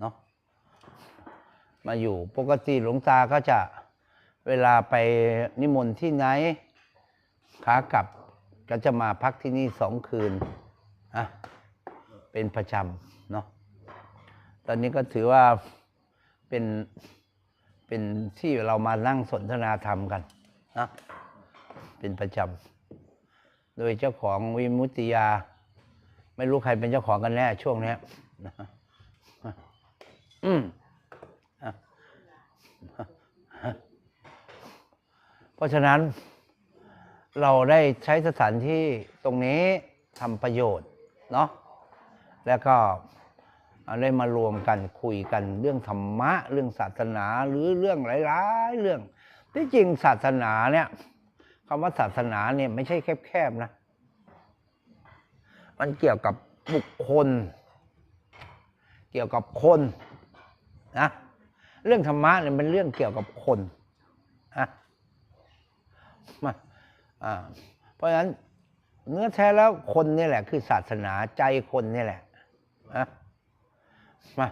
เนาะมาอยู่ปกติหลวงตาก็จะเวลาไปนิมนต์ที่ไหนขากลับก็จะมาพักที่นี่สองคืนอะเป็นประจำเนาะตอนนี้ก็ถือว่าเป็นเป็นที่เรามานั่งสนทนาธรรมกันนะเป็นประจำโดยเจ้าของวิมุตติยา ไม่รู้ใครเป็นเจ้าของกันแน่ช่วงนี้นะ อืมเพราะฉะนั้น เราได้ใช้สถานที่ตรงนี้ทำประโยชน์เนาะแล้วก็ได้มารวมกันคุยกันเรื่องธรรมะ เรื่องศาสนาหรือเรื่องหลายๆเรื่อง ที่จริงศาสนาเนี่ยคำว่าศาสนาเนี่ยไม่ใช่แคบๆนะ มันเกี่ยวกับบุคคล เกี่ยวกับคน นะเรื่องธรรมะเนี่ยเป็นเรื่องเกี่ยวกับคนนะมาอ่าเพราะฉะนั้นเนื้อแท้แล้วคนนี่แหละ คือศาสนาใจคนนี่แหละนะมา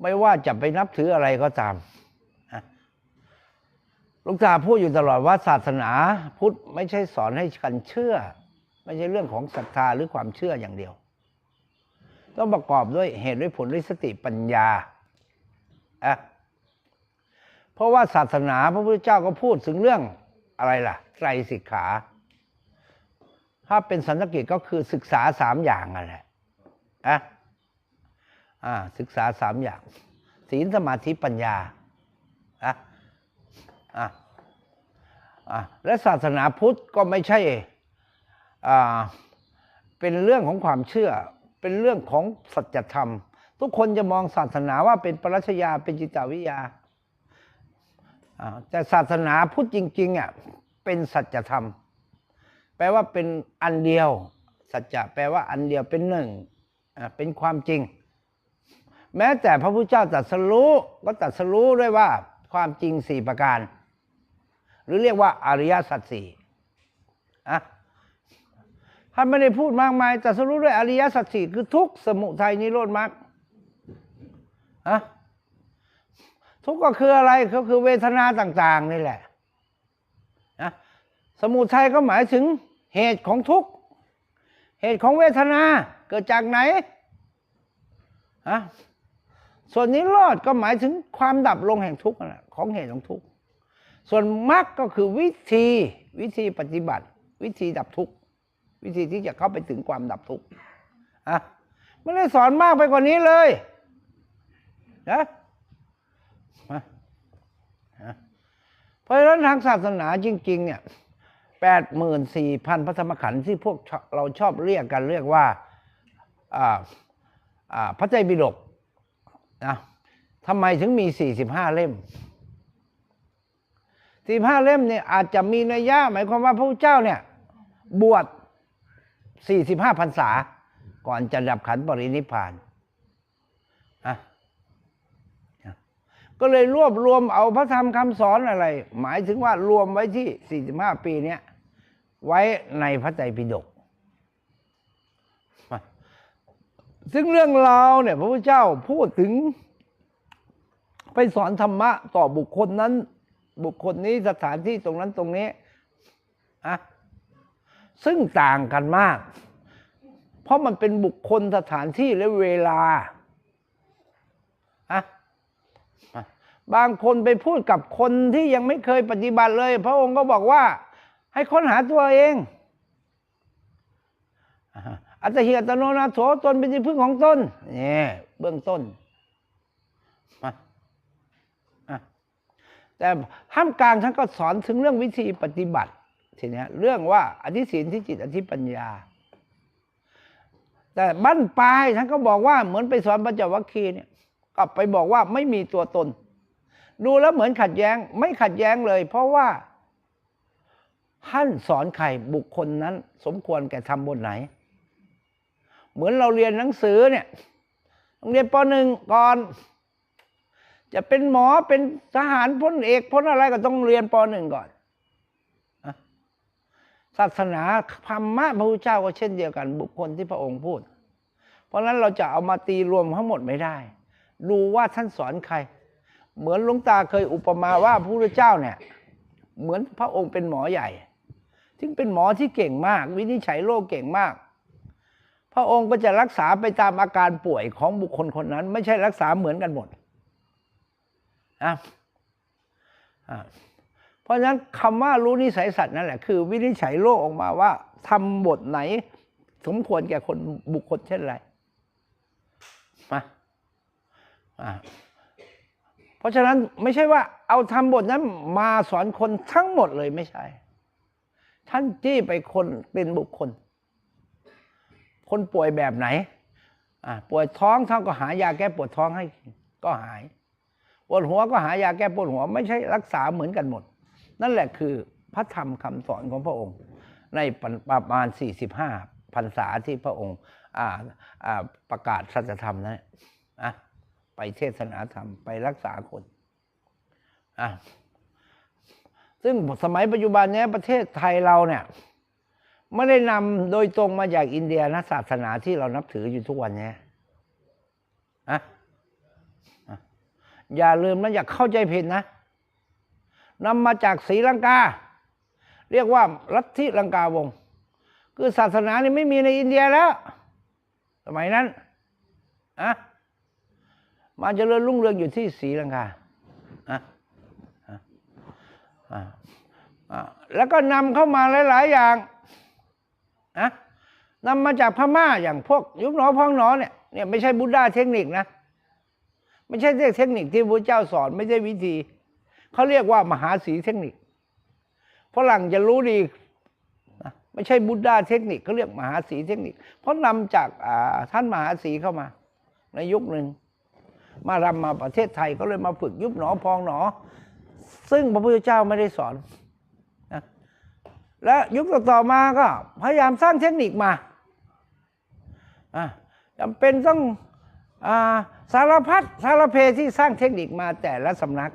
ไม่ว่าจะไปนับถืออะไรก็ตามลูกตาพูดอยู่ตลอดว่าศาสนาพุทธไม่ใช่สอนให้กันเชื่อ ไม่ใช่เรื่องของศรัทธาหรือความเชื่ออย่างเดียว ต้องประกอบด้วยเหตุด้วยผลด้วยสติปัญญา อะเพราะว่าศาสนาพระพุทธเจ้าก็พูดถึงเรื่องอะไรล่ะไตรสิกขา ถ้าเป็นสันสกิตก็คือศึกษาสามอย่างนั่นแหละอะอ่าศึกษาสามอย่าง ศีลสมาธิปัญญาอะอะอะและศาสนาพุทธก็ไม่ใช่อ่าเป็นเรื่องของความเชื่อ เป็นเรื่องของสัจธรรม ทุกคนจะมองศาสนาว่าเป็นปรัชญาเป็นจิตวิทยา แต่ศาสนาพุทธจริงๆอะเป็นสัจธรรม แปลว่าเป็นอันเดียว สัจจะแปลว่าอันเดียวเป็นหนึ่งเป็นความจริง แม้แต่พระพุทธเจ้าตรัสรู้ก็ตรัสรู้ด้วยว่าความจริงสี่ประการ หรือเรียกว่าอริยสัจสี่อะท่านไม่ได้พูดมากมายแต่สรุปด้วยอริยสัจสี่คือทุกสมุทัยนิโรธมรรค อะทุกข์ก็คืออะไรก็คือเวทนาต่าง ๆ นี่แหละนะสมุทัยก็หมายถึงเหตุของทุกข์เหตุของเวทนาเกิดจากไหนอะส่วนนิโรธก็หมายถึงความดับลงแห่งทุกข์นะของเหตุของทุกข์ส่วนมรรคก็คือวิธีวิธีปฏิบัติ วิธีดับทุกข์วิธีที่จะเข้าไปถึงความดับทุกข์อะไม่ได้สอนมากไปกว่านี้เลย นะมาเพราะฉะนั้นทางศาสนาจริง ๆ เนี่ยแปดหมื่นสี่พันพระธรรมขันธ์ที่พวกเราชอบเรียกกันเรียกว่าพระไตรปิฎกนะทำไมถึงมีสี่สิบห้าเล่มสี่ห้าเล่มเนี่ยอาจจะมีนัยยะหมายความว่าพระเจ้าเนี่ย บวช45พรรษา ก่อนจะดับขันธ์ปรินิพพานอะ ก็เลยรวบรวมเอาพระธรรมคำสอนอะไร หมายถึงว่ารวมไว้ที่ 45 ปีเนี้ยไว้ในพระไตรปิฎกซึ่งเรื่องราวเนี่ย พระพุทธเจ้าพูดถึง ไปสอนธรรมะต่อบุคคลนั้น บุคคลนี้สถานที่ตรงนั้นตรงนี้อะซึ่งต่างกันมาก เพราะมันเป็นบุคคลสถานที่และเวลาอะ บางคนไปพูดกับคนที่ยังไม่เคยปฏิบัติเลย พระองค์ก็บอกว่า ให้ค้นหาตัวเอง อัตหิอัตโนนาโถตนเป็นที่พึ่งของตนเนี่เบื้องต้นแต่ห้ามกลางท่านก็สอนถึงเรื่องวิธีปฏิบัติทีนี้เรื่องว่าอธิศีลที่จิตอธิปัญญา แต่บั้นปลายท่านก็บอกว่าเหมือนไปสอนปัญจวัคคีย์เนี่ยก็ไปบอกว่าไม่มีตัวตน ดูแล้วเหมือนขัดแย้ง ไม่ขัดแย้งเลย เพราะว่า ท่านสอนใครบุคคลนั้น สมควรแก่ทำบนไหน เหมือนเราเรียนหนังสือเนี่ยต้องเรียนปหนึ่งก่อน จะเป็นหมอเป็นทหารพลเอกพลอะไรก็ต้องเรียนปหนึ่งก่อนศาสนาธรรมะพระพุทธเจ้าก็เช่นเดียวกัน บุคคลที่พระองค์พูด เพราะนั้นเราจะเอามาตีรวมทั้งหมดไม่ได้ ดูว่าท่านสอนใคร เหมือนหลวงตาเคยอุปมาว่าพระพุทธเจ้าเนี่ย เหมือนพระองค์เป็นหมอใหญ่ ซึ่งเป็นหมอที่เก่งมาก วินิจฉัยโรคเก่งมาก พระองค์ก็จะรักษาไปตามอาการป่วยของบุคคลคนนั้น ไม่ใช่รักษาเหมือนกันหมดนะเพราะฉะนั้นคำว่ารู้นิสัยสัตว์นั่นแหละคือวินิจฉัยโรคออกมาว่าทำบทไหน สมควรแก่คนบุคคลเช่นไรมาอ่า เพราะฉะนั้นไม่ใช่ว่าเอาทำบทนั้นมาสอนคนทั้งหมดเลยไม่ใช่ ท่านจี้ไปคนเป็นบุคคล คนป่วยแบบไหนอ่าป่วยท้องท่านก็หายาแก้ปวดท้องให้ก็หาย ปวดหัวก็หายาแก้ปวดหัว ไม่ใช่รักษาเหมือนกันหมด นั่นแหละคือพระธรรมคำสอนของพระองค์ ในประมาณ 45พรรษาที่พระองค์ประกาศสัจธรรมนั้นอะ ไปเทศนาธรรมไปรักษาคนอะซึ่งสมัยปัจจุบันเนี้ยประเทศไทยเราเนี่ยไม่ได้นำโดยตรงมาจากอินเดียนะศาสนาที่เรานับถืออยู่ทุกวันนี้อะอะอย่าลืมนะอย่าเข้าใจผิดนะนำมาจากศรีลังกา เรียกว่าลัทธิลังกาวง คือศาสนานี่ไม่มีในอินเดียแล้ว สมัยนั้นอะ มาเจริญรุ่งเรืองอยู่ที่ศรีลังกาแล้วก็นำเข้ามาหลาย ๆ อย่างนะนำมาจากพม่าอย่างพวกยุบหนอพองหนอเนี่ยเนี่ยไม่ใช่บุดาเทคนิคนะ ไม่ใช่เทคนิคที่พระเจ้าสอนไม่ใช่วิธีเขาเรียกว่ามหาสีเทคนิคฝรั่งจะรู้ดีนะไม่ใช่บุดดาเทคนิคเขาเรียกมหาสีเทคนิค เพราะนำจากท่านมหาสีเข้ามา ในยุคหนึ่ง มารำมาประเทศไทยก็เลยมาฝึกยุบหนอพองหนอ ซึ่งพระพุทธเจ้าไม่ได้สอนและยุคต่อมาก็พยายามสร้างเทคนิคมาจำเป็นต้องอาสารพัดสารเพที่สร้างเทคนิคมาแต่ละสำนัก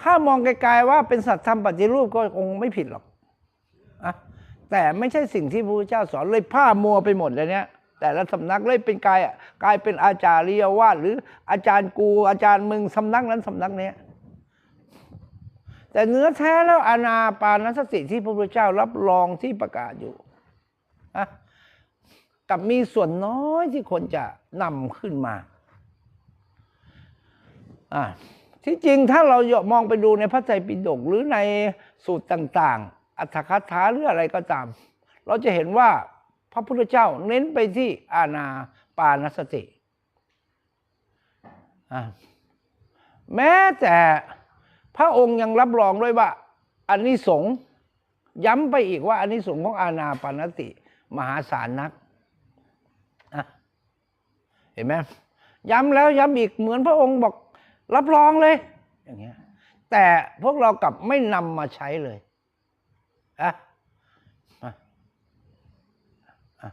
ถ้ามองไกลๆว่าเป็นสัตว์ธรรมปฏิรูปก็คงไม่ผิดหรอกอแต่ไม่ใช่สิ่งที่พระพุทธเจ้าสอนเลยผ้ามัวไปหมดเลยเนี้ย แต่ละสำนักเลยเป็นกายกลายเป็นอาจารย์เรียวาดหรืออาจารย์กูอาจารย์มึงสำนักนั้นสำนักเนี้ยแต่เนื้อแท้แล้วอานาปานสติที่พระพุทธเจ้ารับรองที่ประกาศอยู่อะกับมีส่วนน้อยที่คนจะนำขึ้นมาอะที่จริงถ้าเรามองไปดูในพระไตรปิฎกหรือในสูตรต่าง ๆ อัตถคถาหรืออะไรก็ตาม เราจะเห็นว่า ระพุทธเจ้าเน้นไปที่อาณาปานสติ แม้แต่พระองค์ยังรับรองด้วยว่าอันนี้สงย้ำไปอีกว่าอันนี้สงของอาณาปานสติ มหาศาลนักเห็นไหมย้ำแล้วย้ำอีกเหมือนพระองค์บอกรับรองเลย อย่างเงี้ยแต่พวกเรากลับไม่นำมาใช้เลยอะอะอะ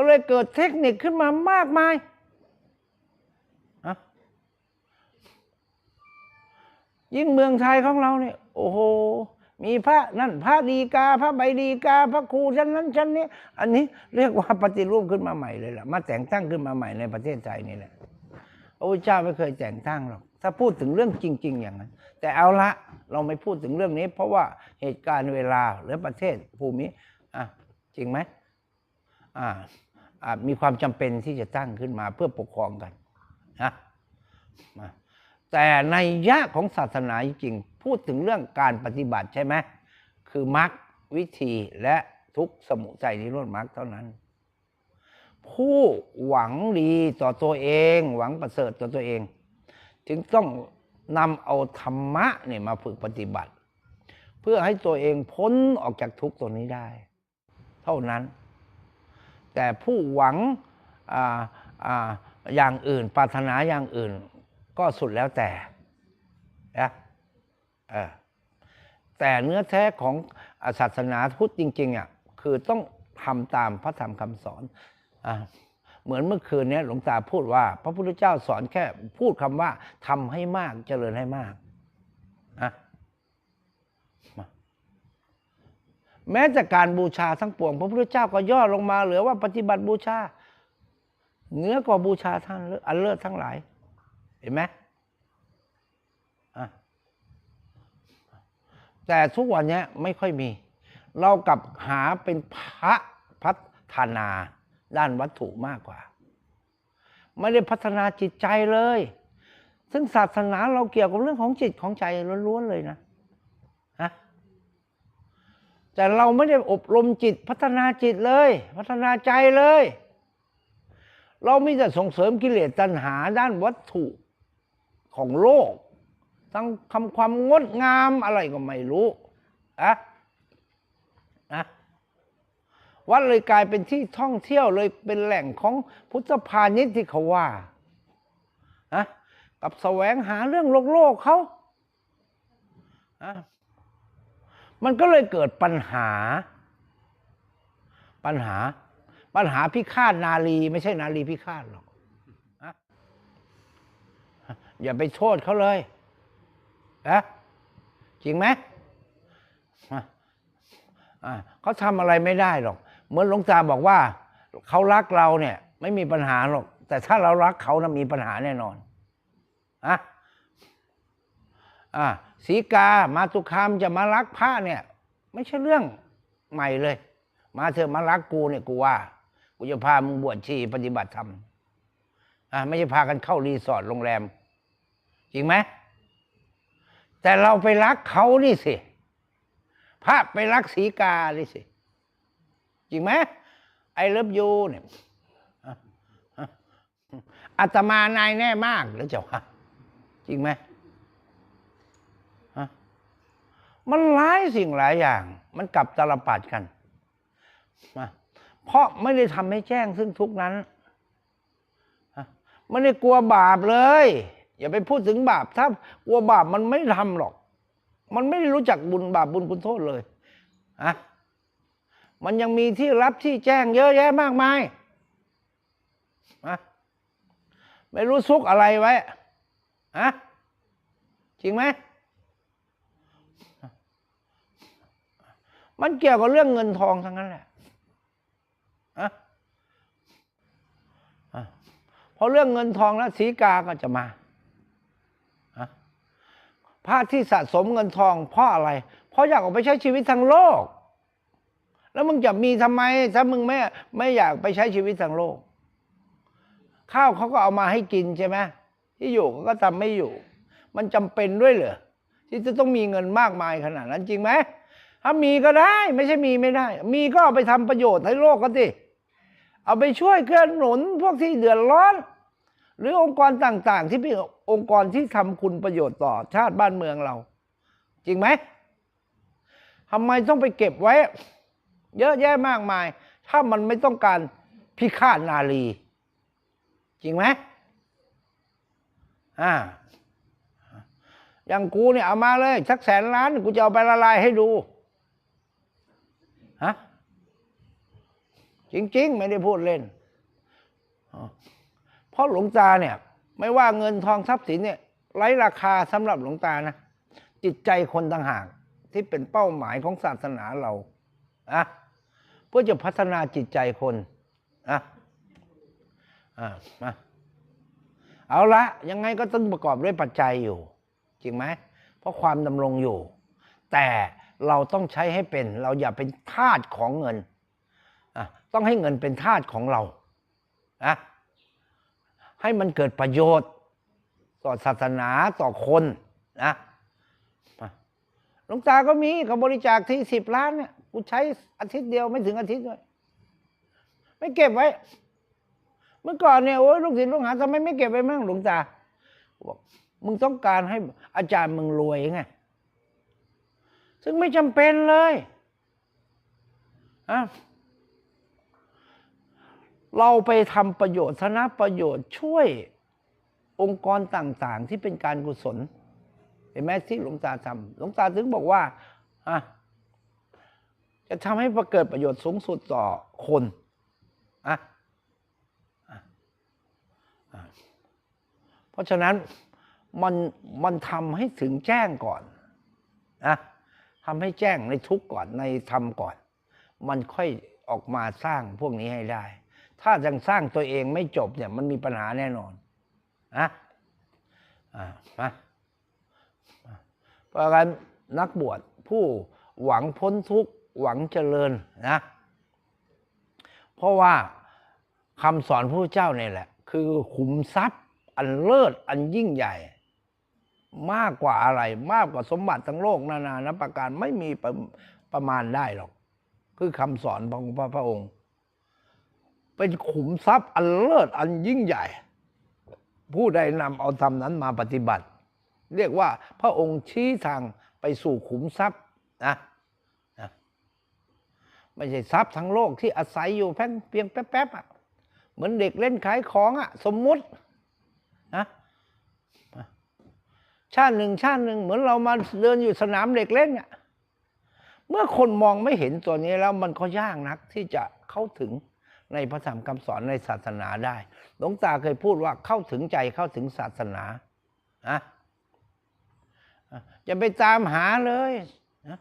ก็เลยเกิดเทคนิคขึ้นมามากมายอะยิ่งเมืองไทยของเราเนี่ย โอ้โห มีพระนั่นพระดีกา พระใบดีกา พระครูชั้นนั้นชั้นนี้ อันนี้เรียกว่าปฏิรูปขึ้นมาใหม่เลยล่ะ มาแต่งตั้งขึ้นมาใหม่ในประเทศไทยนี่แหละพระพุทธเจ้าไม่เคยแต่งตั้งหรอก ถ้าพูดถึงเรื่องจริง ๆ อย่างนั้น แต่เอาละเราไม่พูดถึงเรื่องนี้ เพราะว่าเหตุการณ์เวลาหรือประเทศภูมิอะจริงไหมอ่าอ่า มีความจำเป็นที่จะตั้งขึ้นมาเพื่อปกครองกันนะแต่ในยะของศาสนาจริงพูดถึงเรื่องการปฏิบัติใช่ไหมคือมรรควิธีและทุกสมุทัยนิโรธมรรคเท่านั้น ผู้หวังดีต่อตัวเอง หวังประเสริฐต่อตัวเอง จึงต้องนำเอาธรรมะเนี่ยมาฝึกปฏิบัติ เพื่อให้ตัวเองพ้นออกจากทุกตัวนี้ได้ เท่านั้น แต่ผู้หวังอออย่างอื่น ปรารถนาอย่างอื่น ก็สุดแล้วแต่นะแต่เนื้อแท้ของศาสนาพุทธจริงๆอะคือต้องทำตามพระธรรมคำสอนอเหมือนเมื่อคืนนี้หลวงตาพูดว่า พระพุทธเจ้าสอนแค่พูดคำว่าทำให้มากเจริญให้มากอะมา แม้แต่การบูชาทั้งปวง พระพุทธเจ้าก็ย่อลงมาเหลือว่าปฏิบัติบูชาเหนื้อกว่าบูชาท่านอันเลิศทั้งหลาย เห็นไหมแต่ทุกวันนี้ไม่ค่อยมี เรากลับหาเป็นพระพัฒนาด้านวัตถุมากกว่า ไม่ได้พัฒนาจิตใจเลย ซึ่งศาสนาเราเกี่ยวกับเรื่องของจิตของใจล้วนๆเลยนะ แต่เราไม่ได้อบรมจิตพัฒนาจิตเลย พัฒนาใจเลย เรามีแต่ส่งเสริมกิเลสตัณหาด้านวัตถุของโลก ทั้งคำความงดงามอะไรก็ไม่รู้อะนะวัดเลยกลายเป็นที่ท่องเที่ยวเลยเป็นแหล่งของพุทธพาณิชย์ที่เขาว่านะกับแสวงหาเรื่องโลกโลกเขาอะ มันก็เลยเกิดปัญหา ปัญหา ปัญหาพิฆาตนารีไม่ใช่นารีพิฆาตหรอกอย่าไปโทษเขาเลยอะจริงไหมเขาทำอะไรไม่ได้หรอก เหมือนหลวงตาบอกว่าเขารักเราเนี่ย ไม่มีปัญหาหรอก แต่ถ้าเรารักเขานะมีปัญหาแน่นอนอะอะ สีกามาตุคามจะมารักพระเนี่ย ไม่ใช่เรื่องใหม่เลย มาเถอะมารักกูเนี่ยกูว่า กูจะพามึงบวชชีปฏิบัติธรรมอะไม่ใช่พากันเข้ารีสอร์ทโรงแรม จริงไหมแต่เราไปรักเขานี่สิพระไปรักสีกานี่สิ จริงไหมไอเลิฟยูเนี่ยอะอะอาตมานายแน่มากหรือเจ้าค่ะจริงไหมฮะ มันหลายสิ่งหลายอย่าง มันกลับตลปัดกันนะเพราะไม่ได้ทำให้แจ้งซึ่งทุกนั้นไม่ได้กลัวบาปเลย อย่าไปพูดถึงบาป ถ้ากลัวบาปมันไม่ทำหรอก มันไม่ได้รู้จักบุญบาปบุญคุณโทษเลยอะมันยังมีที่รับที่แจ้งเยอะแยะมากมายอะไม่รู้ซุกอะไรไว้อะจริงไหม มันเกี่ยวกับเรื่องเงินทองทั้งนั้นแหละอะอะพอเรื่องเงินทองแล้วสีกาก็จะมาอะพระที่สะสมเงินทองเพราะอะไร เพราะอยากออกไปใช้ชีวิตทางโลก แล้วมึงจะมีทำไม ถ้ามึงไม่ไม่อยากไปใช้ชีวิตทางโลก ข้าวเขาก็เอามาให้กินใช่ไหมที่อยู่เขาก็ทำไม่อยู่ มันจำเป็นด้วยเหรอที่จะต้องมีเงินมากมายขนาดนั้นจริงไหม ถ้ามีก็ได้ ไม่ใช่มีไม่ได้ มีก็เอาไปทำประโยชน์ให้โลกก็สิเอาไปช่วยเกื้อหนุนพวกที่เดือดร้อน หรือองค์กรต่าง ๆ ที่เป็นองค์กรที่ทำคุณประโยชน์ต่อชาติบ้านเมืองเรา จริงไหมทำไมต้องไปเก็บไว้ เยอะแยะมากมาย ถ้ามันไม่ต้องการพิฆาตนารีจริงไหมอ่าอย่างกูเนี่ยเอามาเลยสักแสนล้านกูจะเอาไปละลายให้ดูฮะ จริง ๆ ไม่ได้พูดเล่น เพราะหลวงตาเนี่ย ไม่ว่าเงินทองทรัพย์สินเนี่ยไร้ราคาสำหรับหลวงตานะ จิตใจคนต่างหากที่เป็นเป้าหมายของศาสนาเราอะเพื่อจะพัฒนาจิตใจคนอะอะมาเอาละยังไงก็ต้องประกอบด้วยปัจจัยอยู่ จริงไหมเพราะความดำรงอยู่ แต่เราต้องใช้ให้เป็น เราอย่าเป็นทาสของเงิน ต้องให้เงินเป็นทาสของเรานะให้มันเกิดประโยชน์ ต่อศาสนาต่อคนนะหลวงตาก็มีเขาบริจาคที่สิบล้านเนี่ยกูใช้อาทิตย์เดียวไม่ถึงอาทิตย์ด้วยไม่เก็บไว้ เมื่อก่อนเนี่ยโอ้ยลูกศิษย์ลูกหาทำไมไม่เก็บไว้มั่งหลวงตาบอกมึงต้องการให้อาจารย์มึงรวยไงซึ่งไม่จำเป็นเลยอะ เราไปทำประโยชน์ธนประโยชน์ช่วยองค์กรต่างๆ ที่เป็นการกุศลเห็นไหมที่หลวงตาทำหลวงตาถึงบอกว่าอะจะทำให้เกิดประโยชน์สูงสุดต่อคนอะอะอะเพราะฉะนั้นมันมันทำให้ถึงแจ้งก่อนนะทำให้แจ้งในทุกก่อนในธรรมก่อน มันค่อยออกมาสร้างพวกนี้ให้ได้ ถ้ายังสร้างตัวเองไม่จบเนี่ยมันมีปัญหาแน่นอนนะอ่ามาเพราะงั้นนักบวชผู้หวังพ้นทุกข์หวังเจริญนะ เพราะว่าคำสอนพระเจ้าเนี่ยแหละ คือขุมทรัพย์อันเลิศอันยิ่งใหญ่ มากกว่าอะไร มากกว่าสมบัติทั้งโลกนานานับประการไม่มีประประมาณได้หรอก คือคำสอนของพระพระองค์ เป็นขุมทรัพย์อันเลิศอันยิ่งใหญ่ ผู้ใดนำเอาธรรมนั้นมาปฏิบัติ เรียกว่าพระองค์ชี้ทางไปสู่ขุมทรัพย์นะนะไม่ใช่ทรัพย์ทั้งโลกที่อาศัยอยู่แค่เพียงแป๊บๆอะเหมือนเด็กเล่นขายของอะ สมมุตินะชาติหนึ่งชาติหนึ่งเหมือนเรามาเดินอยู่สนามเด็กเล่นอะเมื่อคนมองไม่เห็นตัวนี้แล้วมันก็ยากนักที่จะเข้าถึง ในพระธรรมคำสอนในศาสนาได้ หลวงตาเคยพูดว่าเข้าถึงใจเข้าถึงศาสนาอะอย่าไปตามหาเลยนะ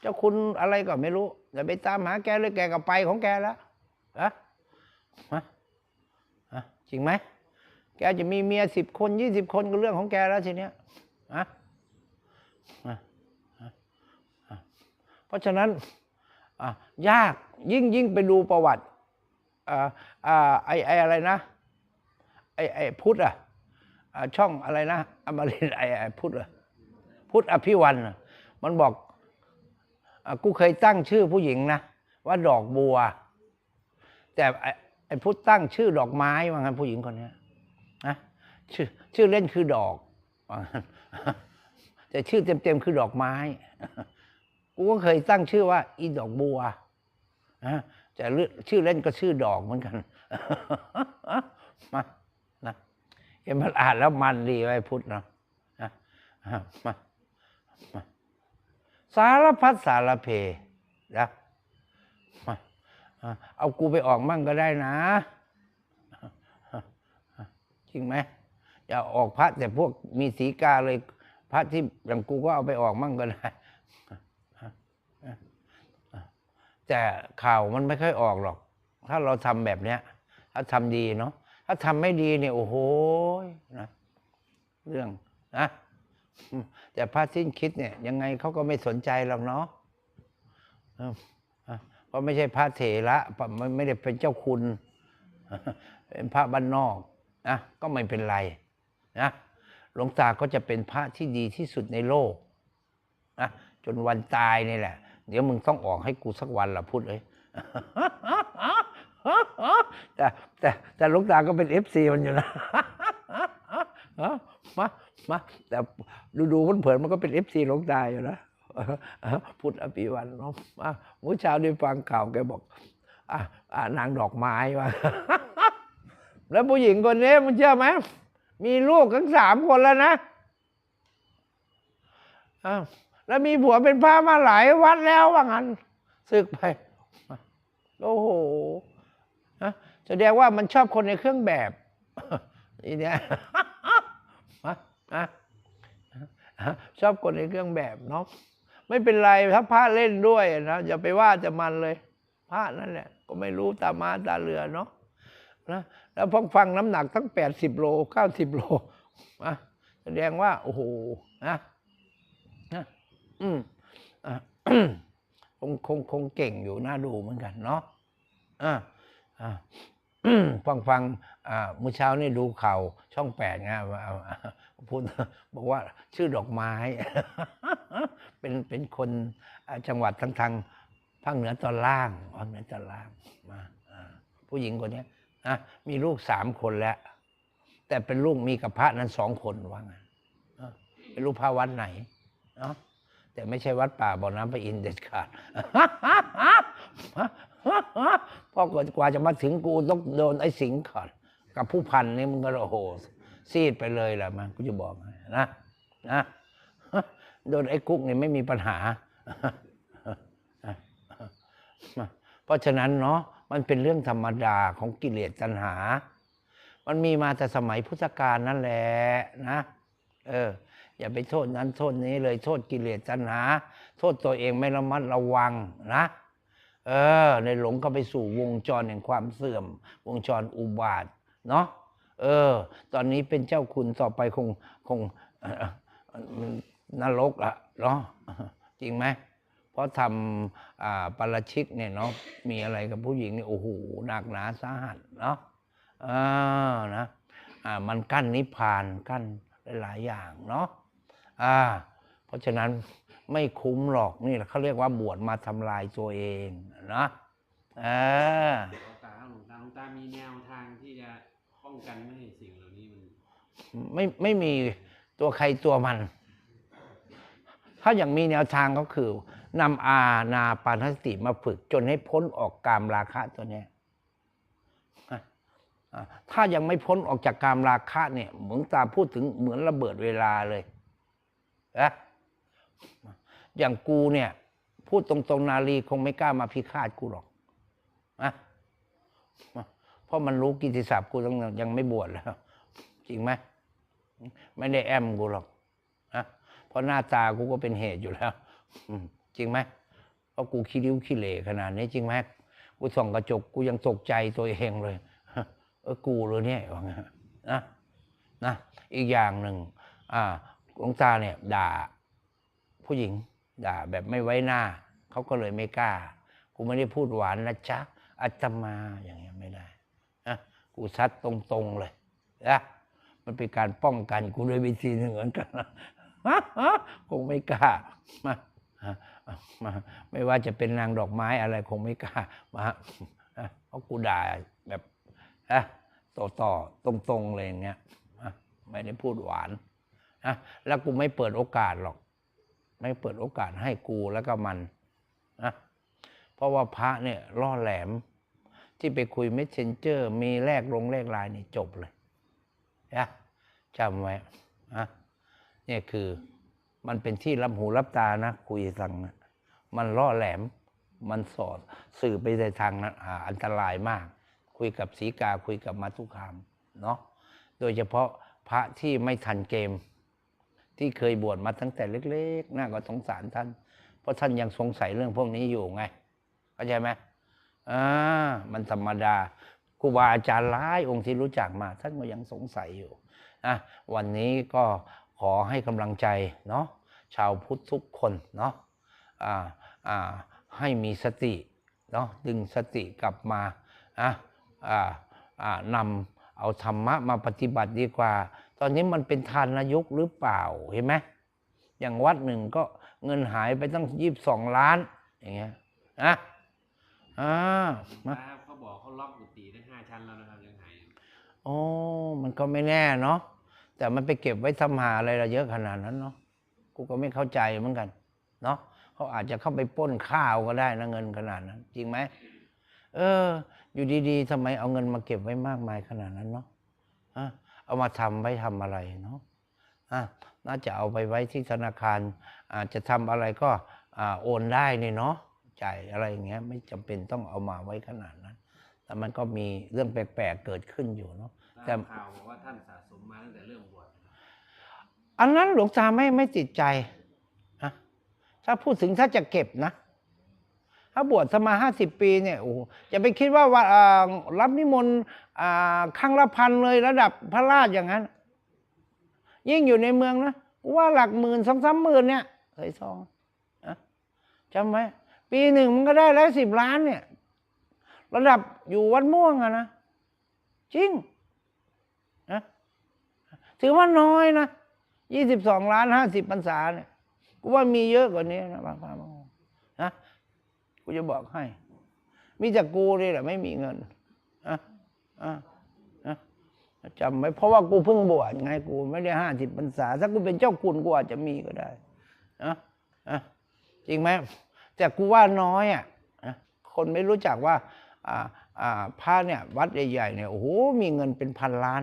เจ้าคุณอะไรก็ไม่รู้อย่าไปตามหาแกเลยแกก็ไปของแกแล้วอะอะจริงไหมแกจะมีเมียสิบคนยี่สิบคนก็เรื่องของแกแล้วทีเนี้ยอะอะอะอะเพราะฉะนั้นอะยากยิ่งยิ่งไปดูประวัติ อ่าอ่าไอไออะไรนะไอไอพุทธอะช่องอะไรนะอมรินไอไอพุทธอะพุทธอภิวันมันบอกอกูเคยตั้งชื่อผู้หญิงนะว่าดอกบัว แต่ไอพุทธตั้งชื่อดอกไม้ว่างั้นผู้หญิงคนนี้นะชื่อชื่อเล่นคือดอกว่างั้นแต่ชื่อเต็มๆคือดอกไม้ กูก็เคยตั้งชื่อว่า อีดอกบัวนะ แต่เลืองชื่อเล่นก็ชื่อดอกเหมือนกันมานะเห็นมันอ่านแล้วมันดีไว้พุทธเนาะนะมามาสารพัดสารเพนะมาเอากูไปออกมั่งก็ได้นะ จริงไหมอย่าออกพระแต่พวกมีสีกาเลย พระที่อย่างกูก็เอาไปออกมั่งก็ได้ แต่ข่าวมันไม่ค่อยออกหรอก ถ้าเราทำแบบเนี้ย ถ้าทำดีเนาะถ้าทำไม่ดีเนี่ยโอ้โหนะเรื่องนะแต่พระสิ้นคิดเนี่ย ยังไงเขาก็ไม่สนใจหรอกเนาะเพราะไม่ใช่พระเถระไม่ไม่ได้เป็นเจ้าคุณเป็นพระบ้านนอกนะก็ไม่เป็นไรนะหลวงตาก็จะเป็นพระที่ดีที่สุดในโลกนะจนวันตายนี่แหละ เดี๋ยวมึงต้องออกให้กูสักวันละพูดเลยแต่แต่แต่ลวงตาก็เป็นเอฟซีมันอยู่นะมามาแต่ดูดูมันเผินมันก็เป็นเอฟซีลวงตาอยู่นะพุทธอภิวันเนาะมาเมื่อเช้าได้ฟังข่าวแกบอกอะอะนางดอกไม้ว่าแล้วผู้หญิงคนนี้มึงเชื่อไหมมีลูกทั้งสามคนแล้วนะอ้าว แล้วมีผัวเป็นพระมาหลายวัดแล้วว่างั้นศึกไป โอ้โหนะแสดงว่ามันชอบคนในเครื่องแบบอีเนี่ยมานะชอบคนในเครื่องแบบเนาะไม่เป็นไรถ้าพระเล่นด้วยนะอย่าไปว่าจะมันเลย พระนั่นแหละ ก็ไม่รู้ตามาตาเรือเนาะนะแล้วพอฟังน้ำหนักทั้งแปดสิบโลเก้าสิบโลนะแสดงว่า โอ้โหนะ อืมอะคงคงคงเก่งอยู่น่าดูเหมือนกันเนาะอ่าอ่าฟังฟังอ่าเมื่อเช้านี่ดูข่าวช่องแปดไงว่าพูดบอกว่าชื่อดอกไม้ เป็นเป็นคนจังหวัดทางทางภาคเหนือตอนล่างภาคเหนือตอนล่างมาผู้หญิงคนนี้ยอะมีลูกสามคนแล้ว แต่เป็นลูกมีกับพระนั้นสองคนว่างั้นอะเป็นลูกพระวัดไหนเนาะ แต่ไม่ใช่วัดป่าบ่อน้ำพระอินเด็ดขาดเพราะกว่าจะมาถึงกูต้องโดนไอ้สิงห์ก่อนกับผู้พันนี่มึงก็โอ้โหซีดไปเลยแหละมันกูจะบอกนะนะโดนไอ้กุ๊กนี่ไม่มีปัญหา เพราะฉะนั้นเนาะมันเป็นเรื่องธรรมดาของกิเลสตัณหา มันมีมาแต่สมัยพุทธกาลนั่นแหละนะ เออ อย่าไปโทษนั้นโทษนี้เลยโทษกิเลสตัณหา โทษตัวเองไม่ระมัดระวังนะ เออ ในหลงก็ไปสู่วงจรแห่งความเสื่อม วงจรอุบาทเนาะเออ ตอนนี้เป็นเจ้าคุณต่อไปคงคงนรกละเนาะจริงไหมเพราะทำปาราชิกเนี่ยเนาะมีอะไรกับผู้หญิงเนี่ยโอ้โหหนักหนาสาหัสเนาะอ่านะอ่ามันกั้นนิพพานกั้นหลายๆอย่างเนาะ อ่า เพราะฉะนั้นไม่คุ้มหรอกนี่แหละเขาเรียกว่าบวชมาทำลายตัวเองนะอ่าหลวงตาครับหลวงตาหลวงตามีแนวทางที่จะป้องกันไม่ให้สิ่งเหล่านี้มันไม่ไม่มีตัวใครตัวมัน ถ้าอย่างมีแนวทางก็คือนำอาณาปานสติมาฝึกจนให้พ้นออกกามราคะตัวเนี้ยอะอะถ้ายังไม่พ้นออกจากกามราคะเนี่ยเหมือนตาพูดถึงเหมือนระเบิดเวลาเลย นะอย่างกูเนี่ย พูดตรงๆนาลีคงไม่กล้ามาพิฆาตกูหรอกนะเพราะมันรู้กิติศัพท์กูต้งยังไม่บวชแล้ว จริงไหมไม่ได้แอมกูหรอกนะเพราะหน้าตากูก็เป็นเหตุอยู่แล้วจริงไหมเพราะกูขี้ริ้วขี้เหร่ขนาดนี้จริงไหมกูส่องกระจกกูยังตกใจตัวเองเลยเออกูเลยเนี่ยว่างั้นนะนะอีกอย่างหนึ่งอ่า หลวงตาเนี่ยด่าผู้หญิง ด่าแบบไม่ไว้หน้า เขาก็เลยไม่กล้า กูไม่ได้พูดหวานนะจ๊ะอาตมาอย่างเงี้ยไม่ได้นะกูซัดตรงๆเลยนะมันเป็นการป้องกันกูด้วยวิธีหนึ่งเหมือนกันนะคงไม่กล้ามามาไม่ว่าจะเป็นนางดอกไม้อะไรคงไม่กล้ามาเพราะกูด่าแบบนะต่อต่อตรงๆเลยอย่างเงี้ยไม่ได้พูดหวาน นะแล้วกูไม่เปิดโอกาสหรอก ไม่เปิดโอกาสให้กูแล้วก็มันนะเพราะว่าพระเนี่ยล่อแหลม ที่ไปคุยเมสเซนเจอร์ มีแลกลงแลกไลน์นี่จบเลยนะจำไว้นะเนี่ยคือมันเป็นที่รับหูรับตานะ คุยสั่งมันล่อแหลม มันสอดสื่อไปในทางนั้นอ่าอันตรายมาก คุยกับสีกาคุยกับมาตุคามเนาะโดยเฉพาะพระที่ไม่ทันเกม ที่เคยบวชมาตั้งแต่เล็กๆน่าก็สงสารท่าน เพราะท่านยังสงสัยเรื่องพวกนี้อยู่ไงเข้าใจไหมอ่ามันธรรมดาครูบาอาจารย์หลายองค์ที่รู้จักมา ท่านก็ยังสงสัยอยู่นะวันนี้ก็ขอให้กำลังใจเนาะชาวพุทธทุกคนเนาะอ่าอ่าให้มีสติเนาะดึงสติกลับมาอะอ่าอ่านำเอาธรรมะมาปฏิบัติดีกว่า ตอนนี้มันเป็นทานนายกหรือเปล่าเห็นไหมอย่างวัดหนึ่งก็เงินหายไปตั้งยี่สิบสองล้าน อย่างเงี้ยนะอ่าหลวงมาตาครับเขาบอกเขาล็อกกุฏิได้ห้าชั้นแล้วนะครับยังไงโอ้มันก็ไม่แน่เนาะแต่มันไปเก็บไว้ทำหาอะไรเราเยอะขนาดนั้นเนาะกูก็ไม่เข้าใจเหมือนกันเนาะเขาอาจจะเข้าไปปล้นข้าวก็ได้นะเงินขนาดนั้น จริงไหมเออ อยู่ดีๆทำไมเอาเงินมาเก็บไว้มากมายขนาดนั้นเนาะอะ เอามาทำไว้ทำอะไรเนาะอะน่าจะเอาไปไว้ที่ธนาคารอาจจะทำอะไรก็อ่าโอนได้นี่เนาะจ่ายอะไรอย่างเงี้ยไม่จำเป็นต้องเอามาไว้ขนาดนั้น แต่มันก็มีเรื่องแปลกๆเกิดขึ้นอยู่เนาะแต่ตามข่าวบอกว่าท่านสะสมมาตั้งแต่เริ่มบวชนะครับอันนั้นหลวงตาไม่ไม่ติดใจนะถ้าพูดถึงถ้าจะเก็บนะ ถ้าบวชสมาห้าสิบปีเนี่ยโอ้จะไปคิดว่าว่ารับนิมนต์อ่าครั้งละพันเลยระดับพระราชอย่างนั้น ยิ่งอยู่ในเมืองนะว่าหลักหมื่นสองสามหมื่นเนี่ยเคยซองจำไว้ปีหนึ่งมันก็ได้แล้วสิบล้านเนี่ย ระดับอยู่วัดม่วงอะนะจริงนะถือว่าน้อยนะยี่สิบสองล้านห้าสิบพรรษาเนี่ยกูว่ามีเยอะกว่านี้นะบางพระบางองค์นะ กูจะบอกให้ มีแต่กูนี่แหละไม่มีเงินอะอะอะจำไว้เพราะว่ากูเพิ่งบวชไงกูไม่ได้ห้าสิบพรรษาถ้ากูเป็นเจ้าคุณกูอาจจะมีก็ได้นะอะจริงไหมแต่กูว่าน้อยอะคนไม่รู้จักว่าอ่าอ่าพระเนี่ย วัดใหญ่ๆเนี่ยโอ้โหมีเงินเป็นพันล้าน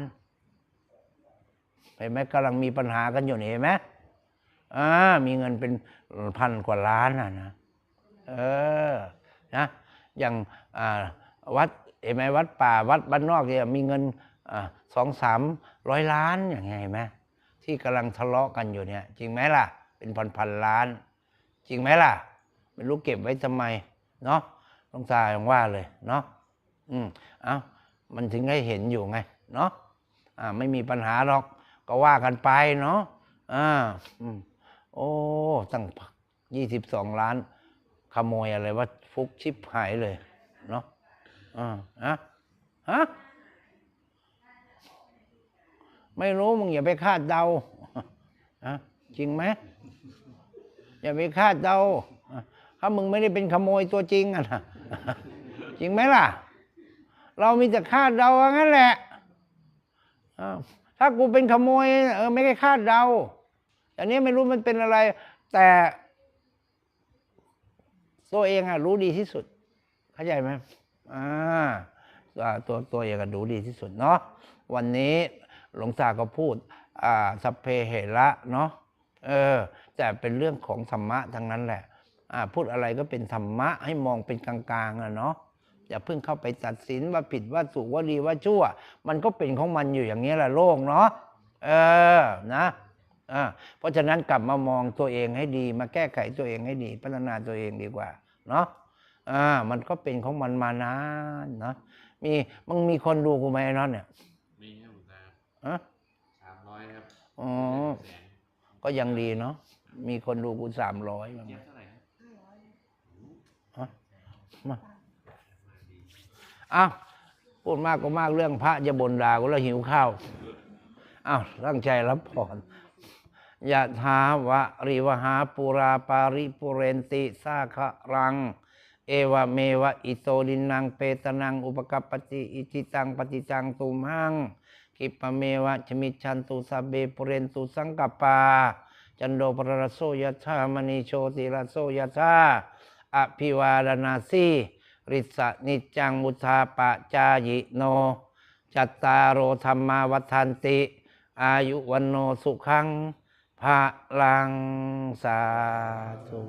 เห็นไหมกำลังมีปัญหากันอยู่เห็นไหมอ่ามีเงินเป็นพันกว่าล้านอะนะ เออนะอย่างวัดเห็นไหมวัดป่าวัดบ้านนอกเนี่ยมีเงินสองสามร้อยล้านอย่างเงี้ยเห็นไหมที่กำลังทะเลาะกันอยู่เนี่ย จริงไหมล่ะ เป็นพันพันล้าน จริงไหมล่ะไม่รู้เก็บไว้ทำไมเนาะหลวงตายังว่าเลยเนาะอืมเอามันถึงให้เห็นอยู่ไงเนาะอ่าไม่มีปัญหาหรอกก็ว่ากันไปเนาะอ่าอืมโอ้ตั้งยี่สิบสองล้าน ขโมยอะไรว่าฟุกชิปหายเลยเนาะอ่าฮะฮะไม่รู้มึงอย่าไปคาดเดาฮะจริงไหมอย่าไปคาดเดาถ้ามึงไม่ได้เป็นขโมยตัวจริงอะนะจริงไหมล่ะ เรามีแต่คาดเดาว่างั้นแหละถ้ากูเป็นขโมย เออ ไม่ได้คาดเดาอันนี้ไม่รู้มันเป็นอะไร แต่ ตัวเองอะรู้ดีที่สุด เข้าใจไหมอ่าตัวตัวเองอะรู้ดีที่สุดเนาะวันนี้หลวงตาก็พูดอ่าสัพเพเหระเนาะเออแต่เป็นเรื่องของธรรมะทั้งนั้นแหละอ่าพูดอะไรก็เป็นธรรมะให้มองเป็นกลางๆอะเนาะอย่าเพิ่งเข้าไปตัดสินว่าผิดว่าถูกว่าดีว่าชั่ว มันก็เป็นของมันอยู่อย่างนี้แหละโลกเนาะเออนะอ่าเพราะฉะนั้นกลับมามองตัวเองให้ดี มาแก้ไขตัวเองให้ดี พัฒนาตัวเองดีกว่า เนาะอ่ามันก็เป็นของมันมานานเนาะมีมึงมีคนดูกูไหมไอ้น็อตเนี่ยมีครับหลวงตาฮะสามร้อยครับอ๋อแสนก็ยังดีเนาะมีคนดูกูสามร้อยบ้างเจ็ไหมบเท่าไหร่ครับฮะมาอ้าวพูดมากก็มากเรื่องพระจะบนด่ากูแล้วหิวข้าวอ้าวตั้งใจรับพร ยะถาวะริวหาปุราปาริปุเรนติสาคะรัง เอวเมวะอิโตดินังเปตนังอุปกัปปติอิจิตังปฏิจังตุมหังกิปะเมวะชมิชันตุสเบปุเรนตุสังกปปา จันโดปรรโสยะธามณีโชติรโสยะธาอภิวาดนาสีริสะนิจจังมุทาปะจายิโน จัตตารโอธรรมาวัฏันติ อายุวันโนสุขัง พระลังสาธุ